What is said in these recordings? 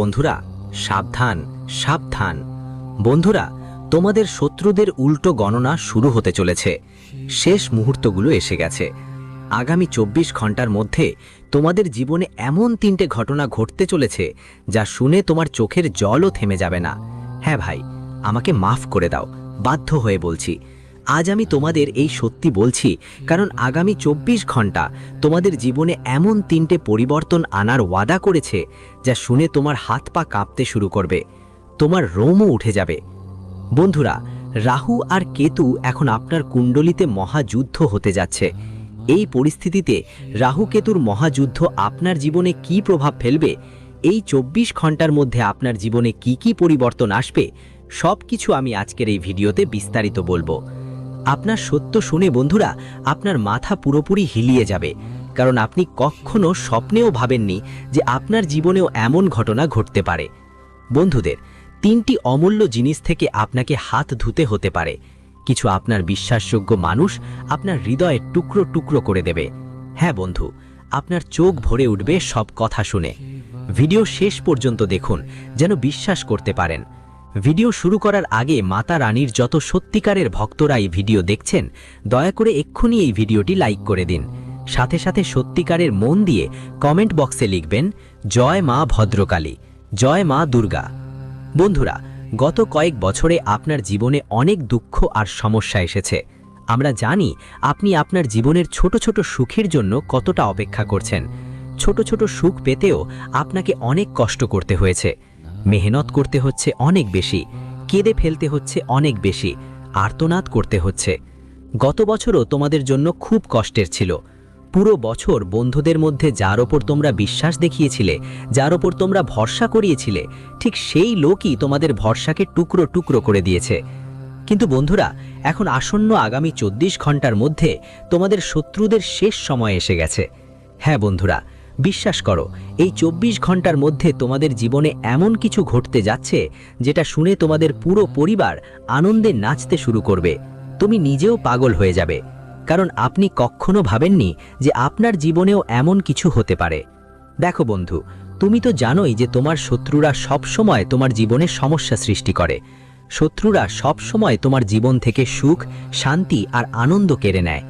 বন্ধুরা, সাবধান সাবধান। বন্ধুরা, তোমাদের শত্রুদের উল্টো গণনা শুরু হতে চলেছে। শেষ মুহূর্তগুলো এসে গেছে। আগামী চব্বিশ ঘণ্টার মধ্যে তোমাদের জীবনে এমন তিনটে ঘটনা ঘটতে চলেছে যা শুনে তোমার চোখের জলও থেমে যাবে না। হ্যাঁ ভাই, আমাকে মাফ করে দাও। বাধ্য হয়ে বলছি আজ আমি তোমাদের এই সত্যি বলছি, কারণ আগামী চব্বিশ ঘণ্টা তোমাদের জীবনে এমন তিনটে পরিবর্তন আনার ওয়াদা করেছে, যা শুনে তোমার হাত পা কাঁপতে শুরু করবে, তোমার রোমও উঠে যাবে। বন্ধুরা, রাহু আর কেতু এখন আপনার কুণ্ডলিতে মহাযুদ্ধ হতে যাচ্ছে। এই পরিস্থিতিতে রাহু কেতুর মহাযুদ্ধ আপনার জীবনে কি প্রভাব ফেলবে, এই চব্বিশ ঘণ্টার মধ্যে আপনার জীবনে কি কি পরিবর্তন আসবে সব কিছু আমি আজকের এই ভিডিওতে বিস্তারিত বলব। আপনার সত্য শুনে বন্ধুরা, আপনার মাথা পুরোপুরি হিলিয়ে যাবে। কারণ আপনি কখনো স্বপ্নেও ভাবেননি যে আপনার জীবনেও এমন ঘটনা ঘটতে পারে। বন্ধুদের, তিনটি অমূল্য জিনিস থেকে আপনাকে হাত ধুতে হতে পারে। কিছু আপনার বিশ্বাসযোগ্য মানুষ আপনার হৃদয়ে টুকরো টুকরো করে দেবে। হ্যাঁ বন্ধু, আপনার চোখ ভরে উঠবে সব কথা শুনে। ভিডিও শেষ পর্যন্ত দেখুন, যেন বিশ্বাস করতে পারেন। ভিডিও শুরু করার আগে মাতা রানীর যত সত্যিকারের ভক্তরা এই ভিডিও দেখছেন, দয়া করে এক্ষুনি এই ভিডিওটি লাইক করে দিন। সাথে সাথে সত্যিকারের মন দিয়ে কমেন্ট বক্সে লিখবেন, জয় মা ভদ্রকালী, জয় মা দুর্গা। বন্ধুরা, গত কয়েক বছরে আপনার জীবনে অনেক দুঃখ আর সমস্যা এসেছে। আমরা জানি আপনি আপনার জীবনের ছোট ছোট সুখের জন্য কতটা অপেক্ষা করছেন। ছোট ছোট সুখ পেতেও আপনাকে অনেক কষ্ট করতে হয়েছে। মেহনত করতে হচ্ছে অনেক বেশি, কেঁদে ফেলতে হচ্ছে অনেক বেশি, আর্তনাদ করতে হচ্ছে। গত বছরও তোমাদের জন্য খুব কষ্টের ছিল। পুরো বছর বন্ধুদের মধ্যে যার ওপর তোমরা বিশ্বাস দেখিয়েছিলে, যার ওপর তোমরা ভরসা করিয়েছিলে, ঠিক সেই লোকই তোমাদের ভরসাকে টুকরো টুকরো করে দিয়েছে। কিন্তু বন্ধুরা, এখন আসন্ন আগামী চব্বিশ ঘণ্টার মধ্যে তোমাদের শত্রুদের শেষ সময় এসে গেছে। হ্যাঁ বন্ধুরা বিশ্বাস করো, এই চব্বিশ ঘণ্টার মধ্যে তোমাদের জীবনে এমন কিছু ঘটতে যাচ্ছে যেটা শুনে তোমাদের পুরো পরিবার আনন্দে নাচতে শুরু করবে। তুমি নিজেও পাগল হয়ে যাবে। কারণ আপনি কখনো ভাবেননি যে আপনার জীবনেও এমন কিছু হতে পারে। দেখো বন্ধু, তুমি তো জানোই যে তোমার শত্রুরা সব সময় তোমার জীবনে সমস্যা সৃষ্টি করে। শত্রুরা সব সময় তোমার জীবন থেকে সুখ, শান্তি আর আনন্দ কেড়ে নেয়।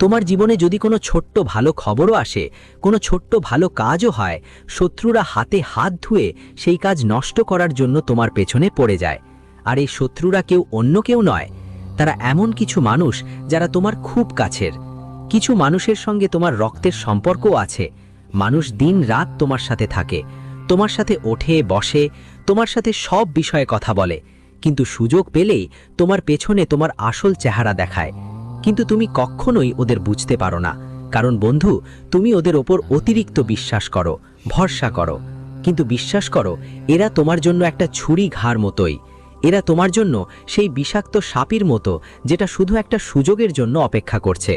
তোমার জীবনে যদি কোনো ছোট্ট ভালো খবরও আসে, কোনো ছোট্ট ভালো কাজও হয়, শত্রুরা হাতে হাত ধুয়ে সেই কাজ নষ্ট করার জন্য তোমার পেছনে পড়ে যায়। আর এই শত্রুরা কেউ অন্য কেউ নয়, তারা এমন কিছু মানুষ যারা তোমার খুব কাছের। কিছু মানুষের সঙ্গে তোমার রক্তের সম্পর্কও আছে। মানুষ দিন রাত তোমার সাথে থাকে, তোমার সাথে ওঠে, বসে, তোমার সাথে সব বিষয়ে কথা বলে। কিন্তু সুযোগ পেলেই তোমার পেছনে তোমার আসল চেহারা দেখায়। কিন্তু তুমি কখনোই ওদের বুঝতে পারো না। কারণ বন্ধু, তুমি ওদের ওপর অতিরিক্ত বিশ্বাস করো, ভরসা করো। কিন্তু বিশ্বাস করো, এরা তোমার জন্য একটা ছুরি ঘাড় মতোই। এরা তোমার জন্য সেই বিষাক্ত সাপির মতো, যেটা শুধু একটা সুযোগের জন্য অপেক্ষা করছে।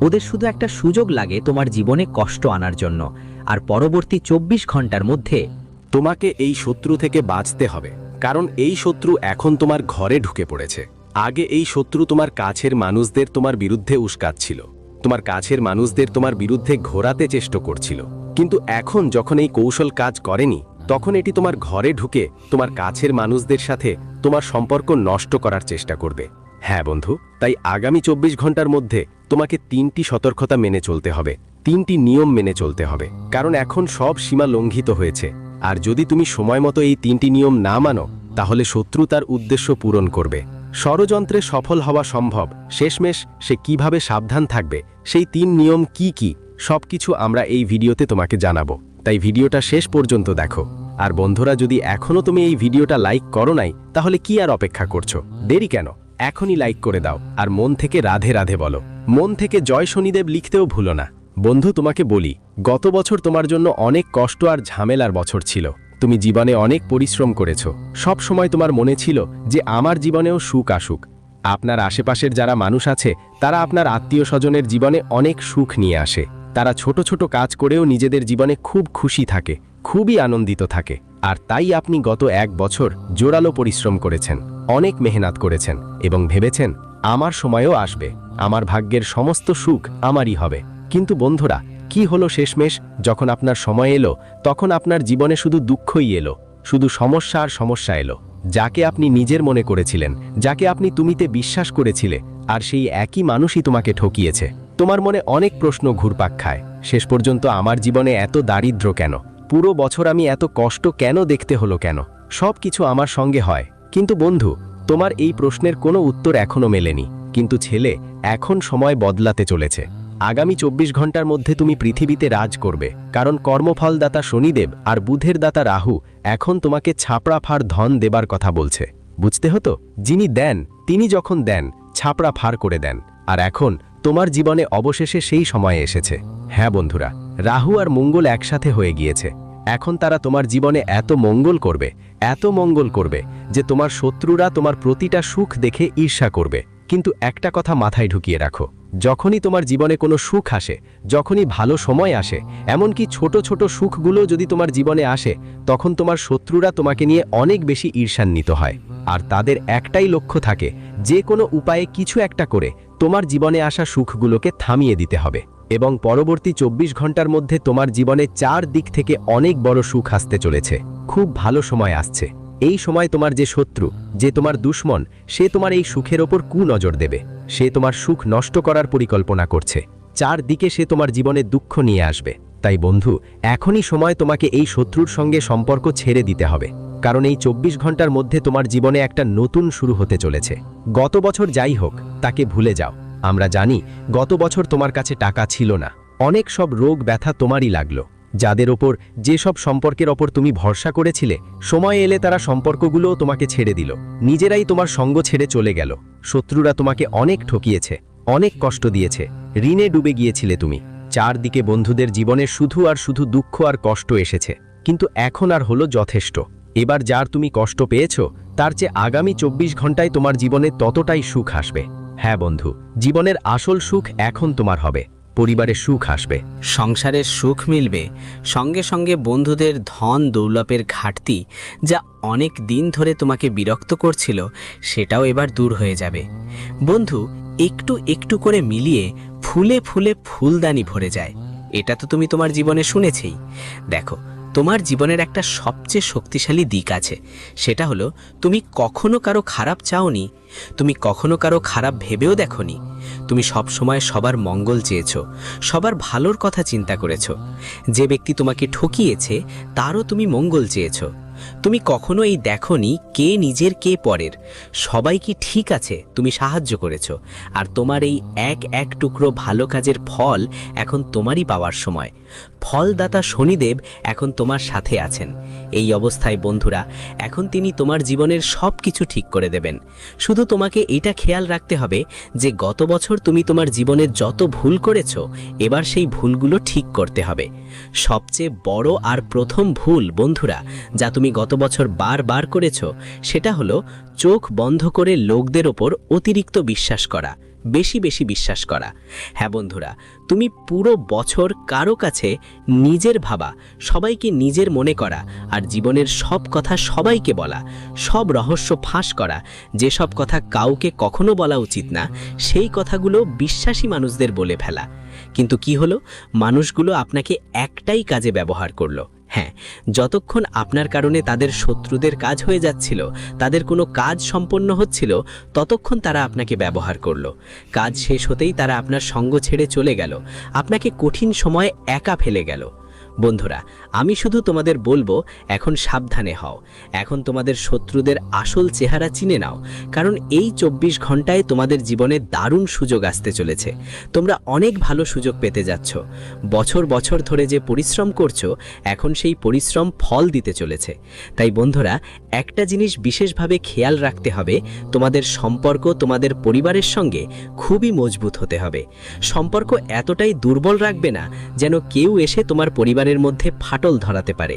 ওদের শুধু একটা সুযোগ লাগে তোমার জীবনে কষ্ট আনার জন্য। আর পরবর্তী চব্বিশ ঘণ্টার মধ্যে তোমাকে এই শত্রু থেকে বাঁচতে হবে, কারণ এই শত্রু এখন তোমার ঘরে ঢুকে পড়েছে। আগে এই শত্রু তোমার কাছের মানুষদের তোমার বিরুদ্ধে উস্কাচ্ছিল। তোমার কাছের মানুষদের তোমার বিরুদ্ধে ঘোরাতে চেষ্টা করছিল। কিন্তু এখন যখন এই কৌশল কাজ করেনি, তখন এটি তোমার ঘরে ঢুকে তোমার কাছের মানুষদের সাথে তোমার সম্পর্ক নষ্ট করার চেষ্টা করবে। হ্যাঁ বন্ধু, তাই আগামী চব্বিশ ঘণ্টার মধ্যে তোমাকে তিনটি সতর্কতা মেনে চলতে হবে, তিনটি নিয়ম মেনে চলতে হবে, কারণ এখন সব সীমা লঙ্ঘিত হয়েছে। আর যদি তুমি সময় মতো এই তিনটি নিয়ম না মানো, তাহলে শত্রু তার উদ্দেশ্য পূরণ করবে। ষড়যন্ত্রে সফল হওয়া সম্ভব। শেষমেশ সে কীভাবে সাবধান থাকবে? সেই তিন নিয়ম কি কি? সবকিছু আমরা এই ভিডিওতে তোমাকে জানাব। তাই ভিডিওটা শেষ পর্যন্ত দেখো। আর বন্ধুরা, যদি এখনও তুমি এই ভিডিওটা লাইক করো নাই, তাহলে কি আর অপেক্ষা করছ? দেরি কেন? এখনই লাইক করে দাও। আর মন থেকে রাধে রাধে বলো। মন থেকে জয় শনিদেব লিখতেও ভুলো না। বন্ধু, তোমাকে বলি, গত বছর তোমার জন্য অনেক কষ্ট আর ঝামেলার বছর ছিল। তুমি জীবনে অনেক পরিশ্রম করেছ। সব সময় তোমার মনে ছিল যে আমার জীবনেও সুখ আসুক। আপনার আশেপাশের যারা মানুষ আছে, তারা আপনার আত্মীয় স্বজনের জীবনে অনেক সুখ নিয়ে আসে। তারা ছোট ছোট কাজ করেও নিজেদের জীবনে খুব খুশি থাকে, খুবই আনন্দিত থাকে। আর তাই আপনি গত এক বছর জোরালো পরিশ্রম করেছেন, অনেক মেহনাত করেছেন এবং ভেবেছেন, আমার সময়ও আসবে, আমার ভাগ্যের সমস্ত সুখ আমারই হবে। কিন্তু বন্ধুরা কি হলো শেষমেশ? যখন আপনার সময় এলো, তখন আপনার জীবনে শুধু দুঃখই এলো, শুধু সমস্যা আর সমস্যা এলো, যাকে আপনি নিজের মনে করেছিলেন, যাকে আপনি তুমিতে বিশ্বাস করেছিলে, আর সেই একই মানুষই তোমাকে ঠকিয়েছে। তোমার মনে অনেক প্রশ্ন ঘুরপাক খায়, শেষ পর্যন্ত আমার জীবনে এত দারিদ্র কেন? পুরো বছর আমি এত কষ্ট কেন দেখতে হলো কেন? সব কিছু আমার সঙ্গে হয়। কিন্তু বন্ধু, তোমার এই প্রশ্নের কোনো উত্তর এখনও মেলেনি, কিন্তু ছেলে এখন সময় বদলাতে চলেছে। আগামী চব্বিশ ঘণ্টার মধ্যে তুমি পৃথিবীতে রাজ করবে, কারণ কর্মফলদাতা শনিদেব আর বুধের দাতা রাহু এখন তোমাকে ছাপড়া ফার ধন দেবার কথা বলছে। বুঝতে হতো? যিনি দেন, তিনি যখন দেন ছাপড়া ফার করে দেন। আর এখন তোমার জীবনে অবশেষে সেই সময় এসেছে। হ্যাঁ বন্ধুরা, রাহু আর মঙ্গল একসাথে হয়ে গিয়েছে। এখন তারা তোমার জীবনে এত মঙ্গল করবে, এত মঙ্গল করবে, যে তোমার শত্রুরা তোমার প্রতিটা সুখ দেখে ঈর্ষা করবে। কিন্তু একটা কথা মাথায় ঢুকিয়ে রাখো যখনই তোমার জীবনে কোনো সুখ আসে, যখনই ভালো সময় আসে, এমনকি ছোট ছোট সুখগুলো যদি তোমার জীবনে আসে, তখন তোমার শত্রুরা তোমাকে নিয়ে অনেক বেশি ঈর্ষান্বিত হয়। আর তাদের একটাই লক্ষ্য থাকে, যে কোনো উপায়ে কিছু একটা করে তোমার জীবনে আসা সুখগুলোকে থামিয়ে দিতে হবে। এবং পরবর্তী চব্বিশ ঘণ্টার মধ্যে তোমার জীবনে চার দিক থেকে অনেক বড় সুখ আসতে চলেছে। খুব ভালো সময় আসছে। এই সময় তোমার যে শত্রু, যে তোমার দুশ্মন, সে তোমার এই সুখের ওপর কু নজর দেবে। সে তোমার সুখ নষ্ট করার পরিকল্পনা করছে। চারদিকে সে তোমার জীবনে দুঃখ নিয়ে আসবে। তাই বন্ধু, এখনই সময় তোমাকে এই শত্রুর সঙ্গে সম্পর্ক ছেড়ে দিতে হবে। কারণ এই চব্বিশ ঘণ্টার মধ্যে তোমার জীবনে একটা নতুন শুরু হতে চলেছে। গত বছর যাই হোক, তাকে ভুলে যাও। আমরা জানি, গত বছর তোমার কাছে টাকা ছিল না। অনেক সব রোগ ব্যথা তোমারই লাগল। যাদের ওপর যেসব সম্পর্কের ওপর তুমি ভরসা করেছিলে, সময় এলে তারা সম্পর্কগুলোও তোমাকে ছেড়ে দিল। নিজেরাই তোমার সঙ্গ ছেড়ে চলে গেল। শত্রুরা তোমাকে অনেক ঠকিয়েছে, অনেক কষ্ট দিয়েছে। ঋণে ডুবে গিয়েছিলে তুমি। চারদিকে বন্ধুদের জীবনে শুধু আর শুধু দুঃখ আর কষ্ট এসেছে। কিন্তু এখন আর হলো যথেষ্ট। এবার যার তুমি কষ্ট পেয়েছ, তার চেয়ে আগামী চব্বিশ ঘন্টায় তোমার জীবনে ততটাই সুখ আসবে। হ্যাঁ বন্ধু, জীবনের আসল সুখ এখন তোমার হবে। পরিবারে সুখ আসবে। সংসারের সুখ মিলবে। সঙ্গে সঙ্গে বন্ধুদের ধন দৌলপের ঘাটতি যা অনেক দিন ধরে তোমাকে বিরক্ত করছিল, সেটাও এবার দূর হয়ে যাবে। বন্ধু, একটু একটু করে মিলিয়ে ফুলে ফুলে ফুলদানি ভরে যায়। এটা তো তুমি তোমার জীবনে শুনেছেই। দেখো তোমার জীবনের একটা সবচেয়ে শক্তিশালী দিক আছে। সেটা হলো, তুমি কখনো কারও খারাপ চাওনি, তুমি কখনো কারও খারাপ ভেবেও দেখনি, তুমি সব সময় সবার মঙ্গল চেয়েছো, সবার ভালোর কথা চিন্তা করেছ। যে ব্যক্তি তোমাকে ঠকিয়েছে, তারও তুমি মঙ্গল চেয়েছো। তুমি কখনো এই দেখনি কে নিজের কে পরের, সবাই কি ঠিক আছে, তুমি সাহায্য করেছ, আর তোমার এই এক এক টুকরো ভালো কাজের ফল এখন তোমারই পাওয়ার সময়। ফলদাতা শনিদেব এখন তোমার সাথে আছেন। এই অবস্থায় বন্ধুরা, এখন তিনি তোমার জীবনের সব কিছু ঠিক করে দেবেন। শুধু তোমাকে এটা খেয়াল রাখতে হবে যে গত বছর তুমি তোমার জীবনের যত ভুল করেছ, এবার সেই ভুলগুলো ঠিক করতে হবে। সবচেয়ে বড় আর প্রথম ভুল, বন্ধুরা, যা তুমি গত বছর বারবার করেছ, সেটা হলো চোখ বন্ধ করে লোকদের ওপর অতিরিক্ত বিশ্বাস করা। বেশি বেশি বিশ্বাস করা। হ্যাঁ বন্ধুরা, তুমি পুরো বছর কারও কাছে নিজের ভাবা, সবাইকে নিজের মনে করা আর জীবনের সব কথা সবাইকে বলা, সব রহস্য ফাঁস করা, যেসব কথা কাউকে কখনো বলা উচিত না, সেই কথাগুলো বিশ্বাসী মানুষদের বলে ফেলা। কিন্তু কি হলো? মানুষগুলো আপনাকে একটাই কাজে ব্যবহার করল। হ্যাঁ যতক্ষণ আপনার কারণে তাদের শত্রুদের কাজ হয়ে যাচ্ছিল, তাদের কোনো কাজ সম্পন্ন হচ্ছিল, ততক্ষণ তারা আপনাকে ব্যবহার করল। কাজ শেষ হতেই তারা আপনার সঙ্গ ছেড়ে চলে গেল। আপনাকে কঠিন সময়ে একা ফেলে গেল। বন্ধুরা, আমি শুধু তোমাদের বলব, এখন সাবধানে হও। এখন তোমাদের শত্রুদের আসল চেহারা চিনে নাও, কারণ এই চব্বিশ ঘন্টায় তোমাদের জীবনে দারুণ সুযোগ আসতে চলেছে। তোমরা অনেক ভালো সুযোগ পেতে যাচ্ছ। বছর বছর ধরে যে পরিশ্রম করছ, এখন সেই পরিশ্রম ফল দিতে চলেছে। তাই বন্ধুরা, একটা জিনিস বিশেষভাবে খেয়াল রাখতে হবে, তোমাদের সম্পর্ক তোমাদের পরিবারের সঙ্গে খুবই মজবুত হতে হবে। সম্পর্ক এতটাই দুর্বল রাখবে না, যেন কেউ এসে তোমার পরিবারের মধ্যে ফাটল ধরাতে পারে।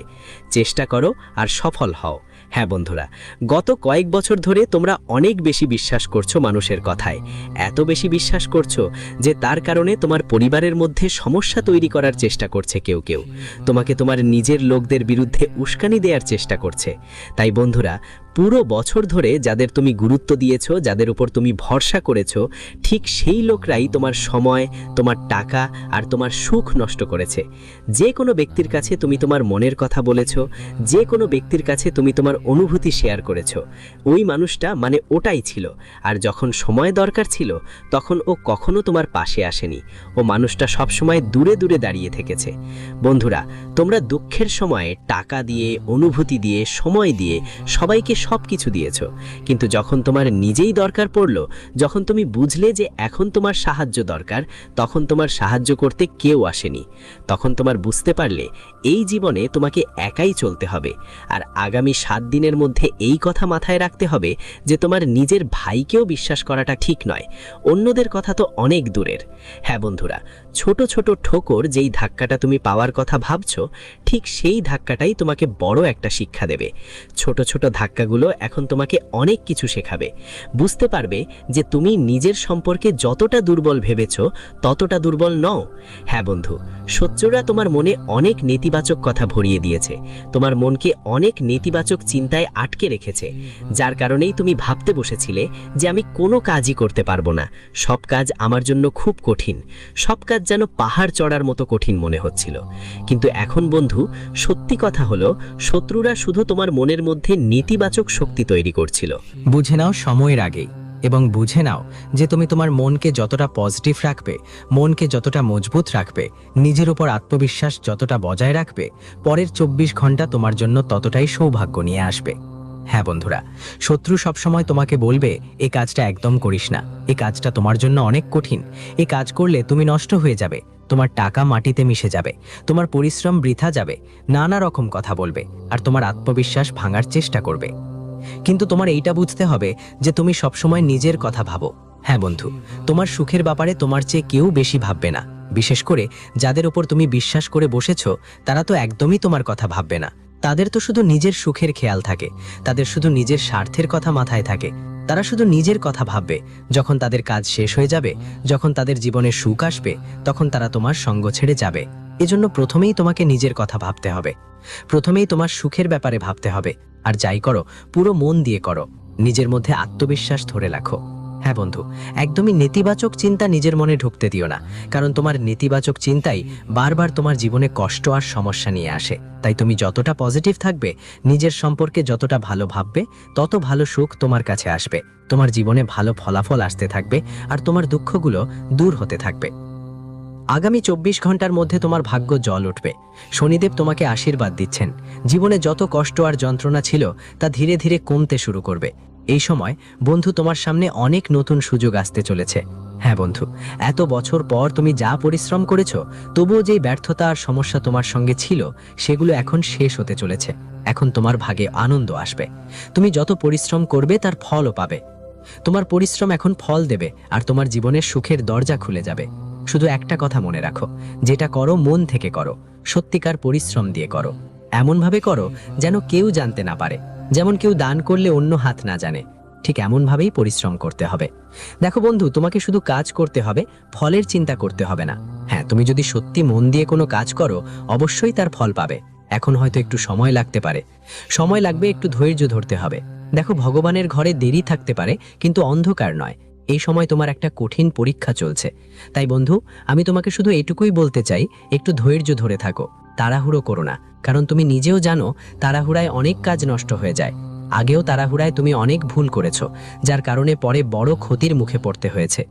চেষ্টা করো আর সফল হও। হ্যাঁ বন্ধুরা, গত কয়েক বছর ধরে তোমরা অনেক বেশি বিশ্বাস করছ মানুষের কথায়। এত বেশি বিশ্বাস করছ যে তার কারণে তোমার পরিবারের মধ্যে সমস্যা তৈরি করার চেষ্টা করছে কেউ কেউ। তোমাকে তোমার নিজের লোকদের বিরুদ্ধে উস্কানি দেওয়ার চেষ্টা করছে। তাই বন্ধুরা, পুরো বছর ধরে যাদের তুমি গুরুত্ব দিয়েছ, যাদের উপর তুমি ভরসা করেছ, ঠিক সেই লোকরাই তোমার সময়, তোমার টাকা আর তোমার সুখ নষ্ট করেছে। যে কোনো ব্যক্তির কাছে তুমি তোমার মনের কথা বলেছ, যে কোনো ব্যক্তির কাছে তুমি তোমার অনুভূতি শেয়ার করেছ। ওই মানুষটা মানে ওটাই ছিল। আর যখন সময় দরকার ছিল, তখন ও কখনো তোমার পাশে আসেনি। ও মানুষটা সবসময় দূরে দূরে দাঁড়িয়ে থেকেছে। বন্ধুরা, তোমরা দুঃখের সময়ে টাকা দিয়ে, অনুভূতি দিয়ে, সময় দিয়ে সবাইকে সব কিছু দিয়েছ। কিন্তু যখন তোমার নিজেই দরকার পড়ল, যখন তুমি বুঝলে যে এখন তোমার সাহায্য দরকার, তখন তোমার সাহায্য করতে কেউ আসেনি। তখন তোমার বুঝতে পারলে, এই জীবনে তোমাকে একাই চলতে হবে। আর আগামী সাত দিনের মধ্যে এই কথা মাথায় রাখতে হবে যে তোমার নিজের ভাইকেও বিশ্বাস করাটা ঠিক নয়। অন্যদের কথা তো অনেক দূরের। হ্যাঁ বন্ধুরা ছোট ছোট ঠোকর যেই ধাক্কাটা তুমি পাওয়ার কথা ভাবছ, ঠিক সেই ধাক্কাটাই তোমাকে বড় একটা শিক্ষা দেবে। ছোট ছোট ধাক্কাগুলো এখন তোমাকে অনেক কিছু শেখাবে। বুঝতে পারবে যে তুমি নিজের সম্পর্কে যতটা দুর্বল ভেবেছ, ততটা দুর্বল নও। হ্যাঁ বন্ধু, শত্রুরা তোমার মনে অনেক নেতিবাচক কথা ভরিয়ে দিয়েছে। তোমার মনকে অনেক নেতিবাচক চিন্তায় আটকে রেখেছে। যার কারণেই তুমি ভাবতে বসেছিলে যে আমি কোনো কাজই করতে পারব না। সব কাজ আমার জন্য খুব কঠিন। সব কাজ যেন পাহাড় চড়ার মতো কঠিন মনে হচ্ছিল। কিন্তু এখন বন্ধু, সত্যি কথা হলো, শত্রুরা শুধু তোমার মনের মধ্যে নেতিবাচক শক্তি তৈরি করছিল। বুঝে নাও সময়ের আগেই এবং বুঝে নাও যে তুমি তোমার মনকে যতটা পজিটিভ রাখবে, মনকে যতটা মজবুত রাখবে, নিজের উপর আত্মবিশ্বাস যতটা বজায় রাখবে, পরের চব্বিশ ঘণ্টা তোমার জন্য ততটাই সৌভাগ্য নিয়ে আসবে। হ্যাঁ বন্ধুরা, শত্রু সবসময় তোমাকে বলবে, এ কাজটা একদম করিস না। এ কাজটা তোমার জন্য অনেক কঠিন। এ কাজ করলে তুমি নষ্ট হয়ে যাবে। তোমার টাকা মাটিতে মিশে যাবে। তোমার পরিশ্রম বৃথা যাবে। নানা রকম কথা বলবে আর তোমার আত্মবিশ্বাস ভাঙার চেষ্টা করবে। কিন্তু তোমার এইটা বুঝতে হবে যে তুমি সবসময় নিজের কথা ভাবো। হ্যাঁ বন্ধু, তোমার সুখের ব্যাপারে তোমার চেয়ে কেউ বেশি ভাববে না। বিশেষ করে যাদের উপর তুমি বিশ্বাস করে বসেছ, তারা তো একদমই তোমার কথা ভাববে না। তাদের তো শুধু নিজের সুখের খেয়াল থাকে, তাদের শুধু নিজের স্বার্থের কথা মাথায় থাকে। তারা শুধু নিজের কথা ভাববে, যখন তাদের কাজ শেষ হয়ে যাবে, যখন তাদের জীবনে সুখ আসবে, তখন তারা তোমার সঙ্গ ছেড়ে যাবে। এজন্য প্রথমেই তোমাকে নিজের কথা ভাবতে হবে। প্রথমেই তোমার সুখের ব্যাপারে ভাবতে হবে। আর যাই করো, পুরো মন দিয়ে করো। নিজের মধ্যে আত্মবিশ্বাস ধরে রাখো। হ্যাঁ বন্ধু, একদমই নেতিবাচক চিন্তা নিজের মনে ঢুকতে দিও না, কারণ তোমার নেতিবাচক চিন্তাই বারবার তোমার জীবনে কষ্ট আর সমস্যা নিয়ে আসে। তাই তুমি যতটা পজিটিভ থাকবে, নিজের সম্পর্কে যতটা ভালো ভাববে, তত ভালো সুখ তোমার কাছে আসবে। তোমার জীবনে ভালো ফলাফল আসতে থাকবে আর তোমার দুঃখগুলো দূর হতে থাকবে। আগামী চব্বিশ ঘণ্টার মধ্যে তোমার ভাগ্য জল উঠবে। শনিদেব তোমাকে আশীর্বাদ দিচ্ছেন। জীবনে যত কষ্ট আর যন্ত্রণা ছিল, তা ধীরে ধীরে কমতে শুরু করবে। এই সময় বন্ধু তোমার সামনে অনেক নতুন সুযোগ আসতে চলেছে। হ্যাঁ বন্ধু, এত বছর পর তুমি যা পরিশ্রম করেছ, তবুও যেই ব্যর্থতা আর সমস্যা তোমার সঙ্গে ছিল, সেগুলো এখন শেষ হতে চলেছে। এখন তোমার ভাগে আনন্দ আসবে। তুমি যত পরিশ্রম করবে, তার ফলও পাবে। তোমার পরিশ্রম এখন ফল দেবে, আর তোমার জীবনের সুখের দরজা খুলে যাবে। শুধু একটা কথা মনে রাখো, যেটা করো মন থেকে করো, সত্যিকার পরিশ্রম দিয়ে করো। এমনভাবে করো, যেন কেউ জানতে না পারে। যেমন কেউ দান করলে অন্য হাত না জানে, ঠিক এমনভাবেই পরিশ্রম করতে হবে। দেখো বন্ধু, তোমাকে শুধু কাজ করতে হবে, ফলের চিন্তা করতে হবে না। হ্যাঁ তুমি যদি সত্যি মন দিয়ে কোনো কাজ করো, অবশ্যই তার ফল পাবে। এখন হয়তো একটু সময় লাগতে পারে। সময় লাগবে, একটু ধৈর্য ধরতে হবে। দেখো, ভগবানের ঘরে দেরি থাকতে পারে, কিন্তু অন্ধকার নয়। এই সময় তোমার একটা কঠিন পরীক্ষা চলছে। তাই বন্ধু, আমি তোমাকে শুধু এটুকুই বলতে চাই, একটু ধৈর্য ধরে থাকো। তাড়াহুড়ো করো না। কারণ তুমি নিজেও জানো, তাড়াহুড়ায় অনেক কাজ নষ্ট হয়ে যায়। আগেও তাড়াহুড়ায় তুমি অনেক ভুল করেছ, যার কারণে পরে বড় ক্ষতির মুখে পড়তে হয়েছে।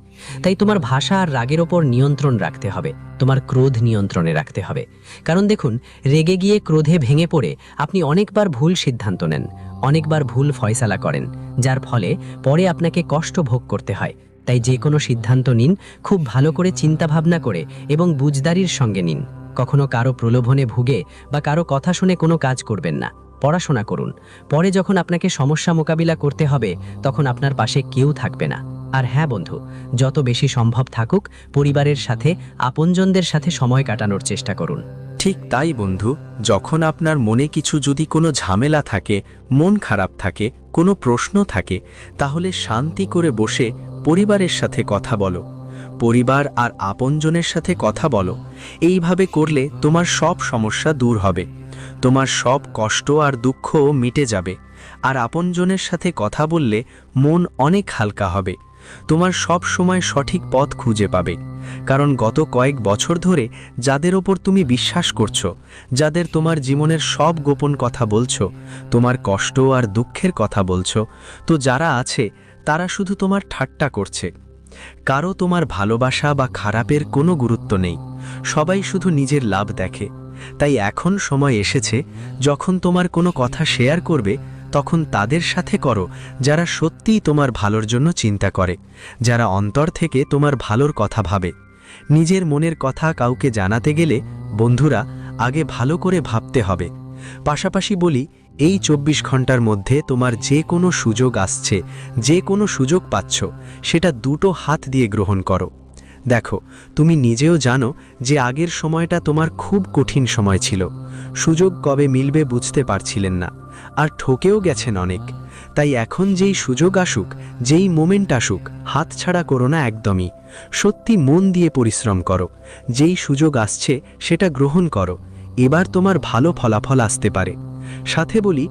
তাই তোমার ভাষা আর রাগের ওপর নিয়ন্ত্রণ রাখতে হবে, তোমার ক্রোধ নিয়ন্ত্রণে রাখতে হবে। কারণ দেখুন, রেগে গিয়ে ক্রোধে ভেঙে পড়ে আপনি অনেকবার ভুল সিদ্ধান্ত নেন, অনেকবার ভুল ফয়সালা করেন, যার ফলে পরে আপনাকে কষ্ট ভোগ করতে হয়। তাই যে কোনো সিদ্ধান্ত নিন, খুব ভালো করে চিন্তাভাবনা করে এবং বুঝদারির সঙ্গে নিন। কখনো কারও প্রলোভনে ভুগে বা কারও কথা শুনে কোনো কাজ করবেন না। পড়াশোনা করুন। পরে যখন আপনাকে সমস্যা মোকাবিলা করতে হবে, তখন আপনার পাশে কেউ থাকবে না। আর হ্যাঁ বন্ধু, যত বেশি সম্ভব থাকুক, পরিবারের সাথে, আপনজনদের সাথে সময় কাটানোর চেষ্টা করুন। ঠিক তাই বন্ধু, যখন আপনার মনে কিছু যদি কোনো ঝামেলা থাকে, মন খারাপ থাকে, কোনো প্রশ্ন থাকে, তাহলে শান্তি করে বসে পরিবারের সাথে কথা বলো। পরিবার আর আপনজনের সাথে কথা বলো। এইভাবে করলে তোমার সব সমস্যা দূর হবে। তোমার সব কষ্ট আর দুঃখ মিটে যাবে। আর আপনজনের সাথে কথা বললে মন অনেক হালকা হবে। তোমার সব সময় সঠিক পথ খুঁজে পাবে। কারণ গত কয়েক বছর ধরে যাদের ওপর তুমি বিশ্বাস করছ, যাদের তোমার জীবনের সব গোপন কথা বলছো, তোমার কষ্ট আর দুঃখের কথা বলছো, তো যারা আছে, তারা শুধু তোমার ঠাট্টা করছে। কারও তোমার ভালোবাসা বা খারাপের কোনো গুরুত্ব নেই। সবাই শুধু নিজের লাভ দেখে। তাই এখন সময় এসেছে, যখন তোমার কোনো কথা শেয়ার করবে, তখন তাদের সাথে করো, যারা সত্যিই তোমার ভালোর জন্য চিন্তা করে, যারা অন্তর থেকে তোমার ভালোর কথা ভাবে। নিজের মনের কথা কাউকে জানাতে গেলে, বন্ধুরা, আগে ভালো করে ভাবতে হবে। পাশাপাশি বলি এই চব্বিশ ঘণ্টার মধ্যে তোমার যে কোনো সুযোগ আসছে, যে কোনো সুযোগ পাচ্ছ, সেটা দুটো হাত দিয়ে গ্রহণ করো। দেখো, তুমি নিজেও জানো যে আগের সময়টা তোমার খুব কঠিন সময় ছিল। সুযোগ কবে মিলবে বুঝতে পারছিলেন না, আর ঠকেও গেছেন অনেক। তাই এখন যেই সুযোগ আসুক, যেই মোমেন্ট আসুক হাতছাড়া করো না একদমই। সত্যি মন দিয়ে পরিশ্রম করো। যেই সুযোগ আসছে, সেটা গ্রহণ করো। এবার তোমার ভালো ফলাফল আসতে পারে। সাথে বলি